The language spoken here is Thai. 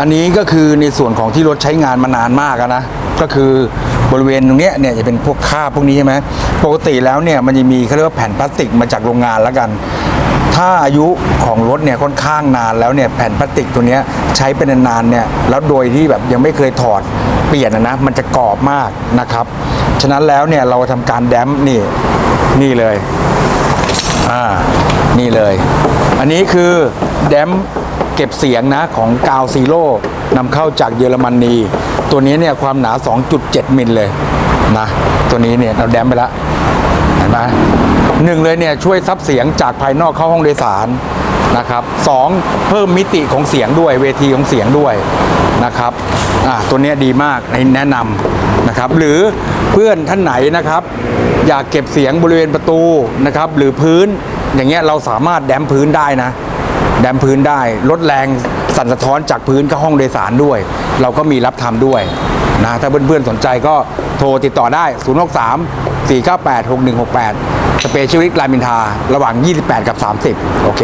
อันนี้ก็คือในส่วนของที่รถใช้งานมานานมากนะก็คือบริเวณตรงเนี้ยเนี่ยจะเป็นพวกคราบพวกนี้ใช่ไหมปกติแล้วเนี่ยมันจะมีเขาเรียกว่าแผ่นพลาสติกมาจากโรงงานแล้วกัน ถ้าอายุของรถเนี่ยค่อนข้างนานแล้วเนี่ยแผ่นพลาสติกตัวเนี้ยใช้เป็นนานๆเนี่ยแล้วโดยที่แบบยังไม่เคยถอดเปลี่ยนอะนะมันจะกรอบมากนะครับฉะนั้นแล้วเนี่ยเราทำการแดมนี่นี่เลยอ่านี่เลย อันนี้คือแดม เก็บเสียงนะของกาวซีโร่นำเข้าจากเยอรมนี ตัวนี้เนี่ยความหนา 2.7 มิลเลยนะตัวนี้เนี่ยเราแดมไปแล้วเห็นไหมหนึ่งเลยเนี่ยช่วยซับเสียงจากภายนอกเข้าห้องโดยสารนะครับสองเพิ่มมิติของเสียงด้วยเวทีของเสียงด้วยนะครับอ่าตัวนี้ดีมากแนะนำนะครับ หรือเพื่อนท่านไหนนะครับ อยากเก็บเสียงบริเวณประตูนะครับ หรือพื้นอย่างเงี้ยเราสามารถแดมพื้นได้นะ แดมพื้นได้ลดแรงสั่นสะท้อนจากพื้นเข้าห้องโดยสารด้วย เราก็มีรับทำด้วยนะถ้าเพื่อนๆสนใจก็โทรติดต่อได้ 063 498 6168 สเปเชียลิสต์รามินทา ระหว่าง 28 กับ 30 โอเค